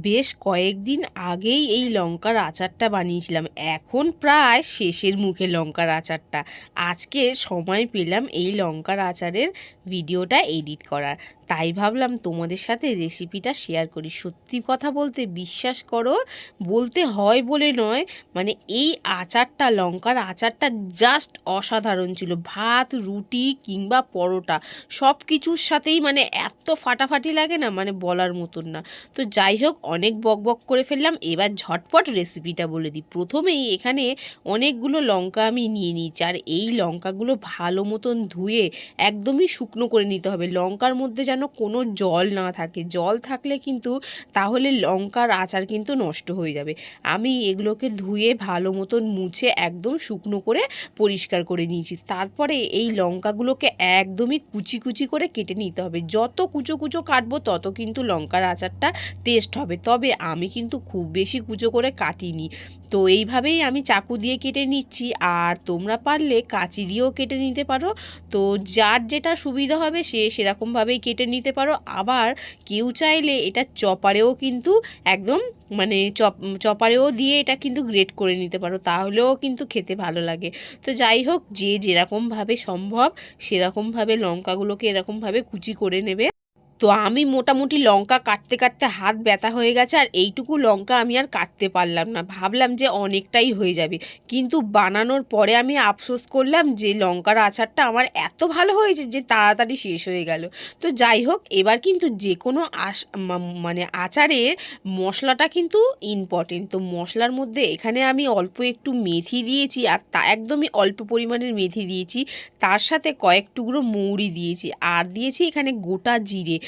বেশ কয়েকদিন আগেই এই লঙ্কার আচারটা বানিয়েছিলাম। এখন প্রায় শেষের মুখে লঙ্কার আচারটা। আজকে সময় পেলাম এই লঙ্কার আচারের ভিডিওটা এডিট করার। তাই ভাবলাম তোমাদের সাথে রেসিপিটা শেয়ার করি। সত্যি কথা বলতে বিশ্বাস করো, বলতে হয় বলে নয় মানে এই আচারটা, লঙ্কার আচারটা জাস্ট অসাধারণ ছিল। ভাত, রুটি কিংবা পরোটা সব কিছুর সাথেই মানে এত ফাটাফাটি লাগে না মানে বলার মতন না। তো যাই হোক, অনেক বক বক করে ফেললাম। এবার ঝটপট রেসিপিটা বলে দিই। প্রথমেই এখানে অনেকগুলো লঙ্কা আমি নিয়ে নিয়েছি। আর এই লঙ্কাগুলো ভালো মতন ধুয়ে একদমই শুকনো করে নিতে হবে। লঙ্কার মধ্যে যেন কোনো জল না থাকে। জল থাকলে কিন্তু তাহলে লঙ্কার আচার কিন্তু নষ্ট হয়ে যাবে। আমি এগুলোকে ধুয়ে ভালো মতন মুছে একদম শুকনো করে পরিষ্কার করে নিয়েছি। তারপরে এই লঙ্কাগুলোকে একদমই কুচি কুচি করে কেটে নিতে হবে। যত কুচো কুচো কাটবো তত কিন্তু লঙ্কার আচারটা টেস্ট হবে। তবে আমি কিন্তু খুব বেশি কুচো করে কাটিনি। তো এইভাবেই আমি চাকু দিয়ে কেটে নিচ্ছি। আর তোমরা পারলে কাঁচি দিয়েও কেটে নিতে পারো। তো যার যেটা সুবিধা হবে, সে সেরকমভাবেই কেটে নিতে পারো। আবার কেউ চাইলে এটা চপারেও কিন্তু একদম মানে চপ, চপারেও দিয়ে এটা কিন্তু গ্রেট করে নিতে পারো, তাহলেও কিন্তু খেতে ভালো লাগে। তো যাই হোক, যে যেরকমভাবে সম্ভব, সেরকমভাবে লঙ্কাগুলোকে এরকমভাবে কুচি করে নেবে। তো আমি মোটামুটি লঙ্কা কাটতে কাটতে হাত ব্যথা হয়ে গেছে আর এইটুকু লঙ্কা আমি আর কাটতে পারলাম না। ভাবলাম যে অনেকটাই হয়ে যাবে। কিন্তু বানানোর পরে আমি আফসোস করলাম যে লঙ্কার আচারটা আমার এত ভালো হয়েছে যে তাড়াতাড়ি শেষ হয়ে গেল। তো যাই হোক, এবার কিন্তু যে কোনো আস মানে আচারে মশলাটা কিন্তু ইম্পর্টেন্ট তো মশলার মধ্যে এখানে আমি অল্প একটু মেথি দিয়েছি আর তা একদমই অল্প পরিমাণের মেথি দিয়েছি। তার সাথে কয়েক টুকরো মৌরি দিয়েছি। আর দিয়েছি এখানে গোটা জিরে।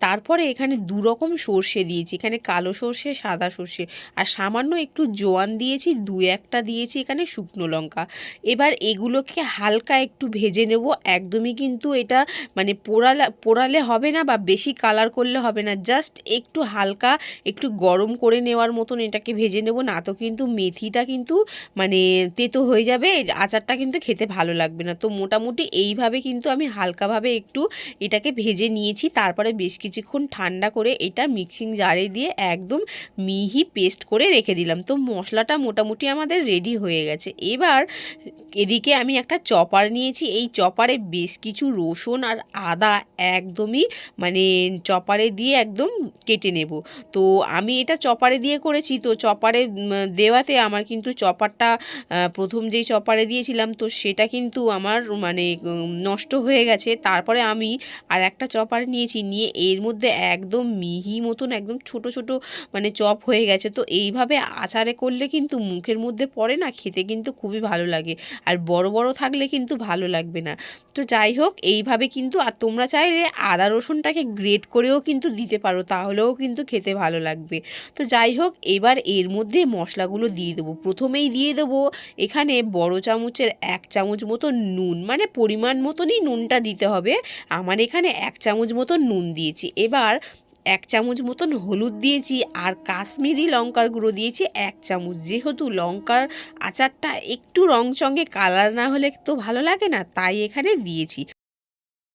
তারপরে এখানে দু রকম সর্ষে দিয়েছি। এখানে কালো সর্ষে, সাদা সর্ষে। আর সামান্য একটু জোয়ান দিয়েছি দু একটা দিয়েছি এখানে শুকনো লঙ্কা। এবার এগুলোকে হালকা একটু ভেজে নেব। একদমই কিন্তু এটা মানে পোড়ালে পোড়ালে হবে না বা বেশি কালার করলে হবে না। জাস্ট একটু হালকা, একটু গরম করে নেওয়ার মতন এটাকে ভেজে নেব। না তো কিন্তু মেথিটা কিন্তু মানে তেতো হয়ে যাবে। আচারটা কিন্তু খেতে ভালো লাগবে না। তো মোটামুটি এইভাবে কিন্তু আমি হালকাভাবে একটু এটাকে ভেজে নিয়েছি। তারপরে বেশ কিছুক্ষণ ঠান্ডা করে এটা মিক্সিং জারে দিয়ে একদম মিহি পেস্ট করে রেখে দিলাম। তো মশলাটা মোটামুটি আমাদের রেডি হয়ে গেছে। এবার এদিকে আমি একটা চপার নিয়েছি। এই চপারে বেশ কিছু রসুন আর আদা একদমই মানে চপারে দিয়ে একদম কেটে নেব। তো আমি এটা চপারে দিয়ে করেছি। তো চপারে দেওয়াতে আমার কিন্তু চপারটা প্রথম যেই চপারে দিয়েছিলাম, তো সেটা কিন্তু আমার মানে নষ্ট হয়ে গেছে। তারপরে আমি আর একটা চপার নিয়েছি। নিয়ে এর মধ্যে একদম মিহি মতন, একদম ছোট ছোট মানে চপ হয়ে গেছে। তো এইভাবে আচারে করলে কিন্তু মুখের মধ্যে পড়ে না, খেতে কিন্তু খুবই ভালো লাগে। আর বড় বড় থাকলে কিন্তু ভালো লাগবে না। তো যাই হোক, এইভাবে কিন্তু, আর তোমরা চাইলে আদা রসুনটাকে গ্রেট করেও কিন্তু দিতে পারো, তাহলেও কিন্তু খেতে ভালো লাগবে। তো যাই হোক, এবার এর মধ্যে মশলাগুলো দিয়ে দেবো। প্রথমেই দিয়ে দেবো এখানে বড় চামচের এক চামচ মতো নুন মানে পরিমাণ মতনই নুনটা দিতে হবে। আমার এখানে এক চামচ মতো নুন দিয়েছি। এবার এক চামচ মতন হলুদ দিয়েছি আর কাশ্মীরি লঙ্কার গুঁড়ো দিয়েছি এক চামচ। যেহেতু লঙ্কার আচারটা একটু রং সঙ্গে কালার না হলে তো ভালো লাগে না, তাই এখানে দিয়েছি।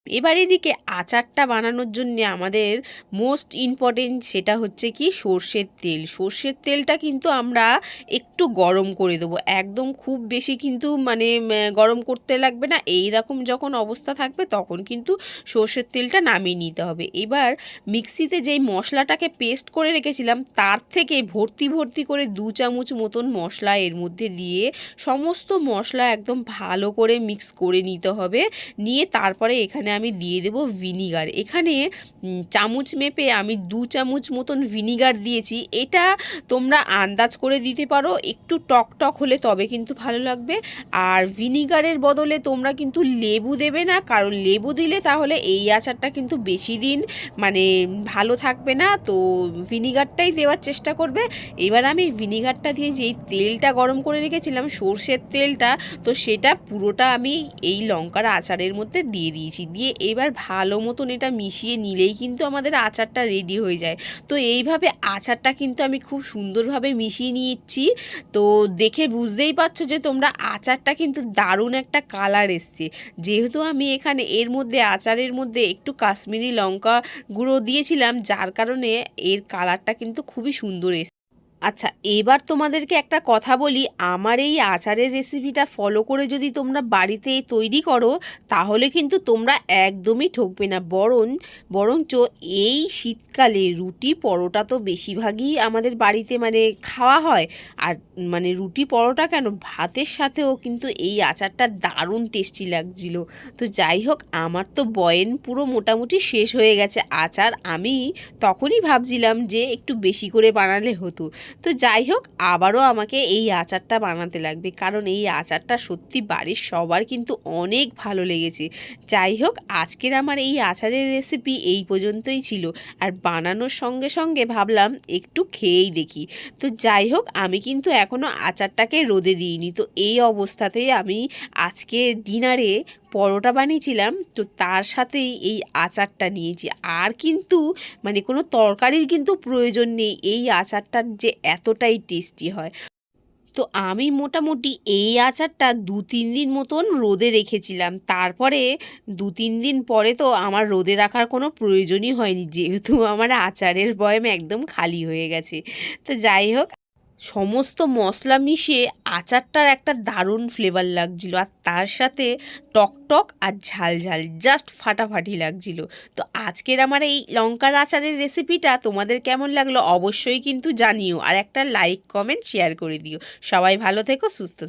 এবার এদিকে আচারটা বানানোর জন্য আমাদের মোস্ট ইম্পর্টেন্ট সেটা হচ্ছে কি সর্ষের তেল। সর্ষের তেলটা কিন্তু আমরা একটু গরম করে দেবো। একদম খুব বেশি কিন্তু মানে গরম করতে লাগবে না। এই রকম যখন অবস্থা থাকবে তখন কিন্তু সর্ষের তেলটা নামিয়ে নিতে হবে। এবার মিক্সিতে যেই মশলাটাকে পেস্ট করে রেখেছিলাম, তার থেকে ভর্তি ভর্তি করে দু চামচ মতন মশলা এর মধ্যে দিয়ে সমস্ত মশলা একদম ভালো করে মিক্স করে নিতে হবে। নিয়ে তারপরে এখানে আমি দিয়ে দেব ভিনিগার। এখানে চামচ মেপে আমি দু চামচ মতন ভিনিগার দিয়েছি। এটা তোমরা আন্দাজ করে দিতে পারো, একটু টক টক হলে তবে কিন্তু ভালো লাগবে। আর ভিনিগারের বদলে তোমরা কিন্তু লেবু দেবে না, কারণ লেবু দিলে তাহলে এই আচারটা কিন্তু বেশি দিন মানে ভালো থাকবে না। তো ভিনিগারটাই দেওয়ার চেষ্টা করবে। এবার আমি ভিনিগারটা দিয়ে যেই তেলটা গরম করে রেখেছিলাম, সর্ষের তেলটা, তো সেটা পুরোটা আমি এই লঙ্কার আচারের মধ্যে দিয়ে দিয়েছি। দিয়ে এবার ভালো মতন এটা মিশিয়ে নিলেই কিন্তু আমাদের আচারটা রেডি হয়ে যায়। তো এইভাবে আচারটা কিন্তু আমি খুব সুন্দরভাবে মিশিয়ে নিচ্ছি তো দেখে বুঝতেই পারছ যে তোমরা আচারটা কিন্তু দারুণ একটা কালার এসছে। যেহেতু আমি এখানে এর মধ্যে আচারের মধ্যে একটু কাশ্মীরি লঙ্কা গুঁড়ো দিয়েছিলাম, যার কারণে এর কালারটা কিন্তু খুবই সুন্দর এসছে। আচ্ছা এবার তোমাদেরকে একটা কথা বলি। আমার এই আচারের রেসিপিটা ফলো করে যদি তোমরা বাড়িতে তৈরি করো, তাহলে কিন্তু তোমরা একদমই ঠকবে না। বরং, বরঞ্চ এই শীতকালে রুটি পরোটা তো বেশিরভাগই আমাদের বাড়িতে মানে খাওয়া হয়। আর মানে রুটি পরোটা কেন? ভাতের সাথেও কিন্তু এই আচারটা দারুণ টেস্টি লাগছিল। তো যাই হোক, আমার তো বয়েন পুরো মোটামুটি শেষ হয়ে গেছে। আচার আমি তখনই ভাবছিলাম যে একটু বেশি করে বানালে হতো। তো যাই হোক, আবারও আমাকে এই আচারটা বানাতে লাগবে। কারণ এই আচারটা সত্যি বাড়ির সবার কিন্তু অনেক ভালো লেগেছে। যাই হোক, আজকের আমার এই আচারের রেসিপি এই পর্যন্তই ছিল। আর বানানোর সঙ্গে সঙ্গে ভাবলাম একটু খেয়েই দেখি। তো যাই হোক, আমি কিন্তু এখনও আচারটাকে রোদে দিইনি। তো এই অবস্থাতেই আমি আজকে ডিনারে পরোটা বানিয়েছিলাম, তো তার সাথেই এই আচারটা নিয়েছি। আর কিন্তু মানে কোনো তরকারির কিন্তু প্রয়োজন নেই, এই আচারটার যে এতটাই টেস্টি হয়। তো আমি মোটামুটি এই আচারটা দু, তিন দিন মতন রোদে রেখেছিলাম। তারপরে দু, তিন দিন পরে তো আমার রোদে রাখার কোনো প্রয়োজনই হয়নি, যেহেতু আমার আচারের বয়ম একদম খালি হয়ে গেছে। তো যাই হোক সমস্ত মশলা মিশিয়ে আচারটার একটা দারুণ ফ্লেভার লাগছিল আর তার সাথে টক টক আর ঝাল ঝাল জাস্ট ফাটাফাটি লাগছিল। তো আজকের আমার এই লঙ্কার আচারের রেসিপিটা তোমাদের কেমন লাগল অবশ্যই কিন্তু জানিও আর একটা লাইক কমেন্ট শেয়ার করে দিও। সবাই ভালো থেকো, সুস্থ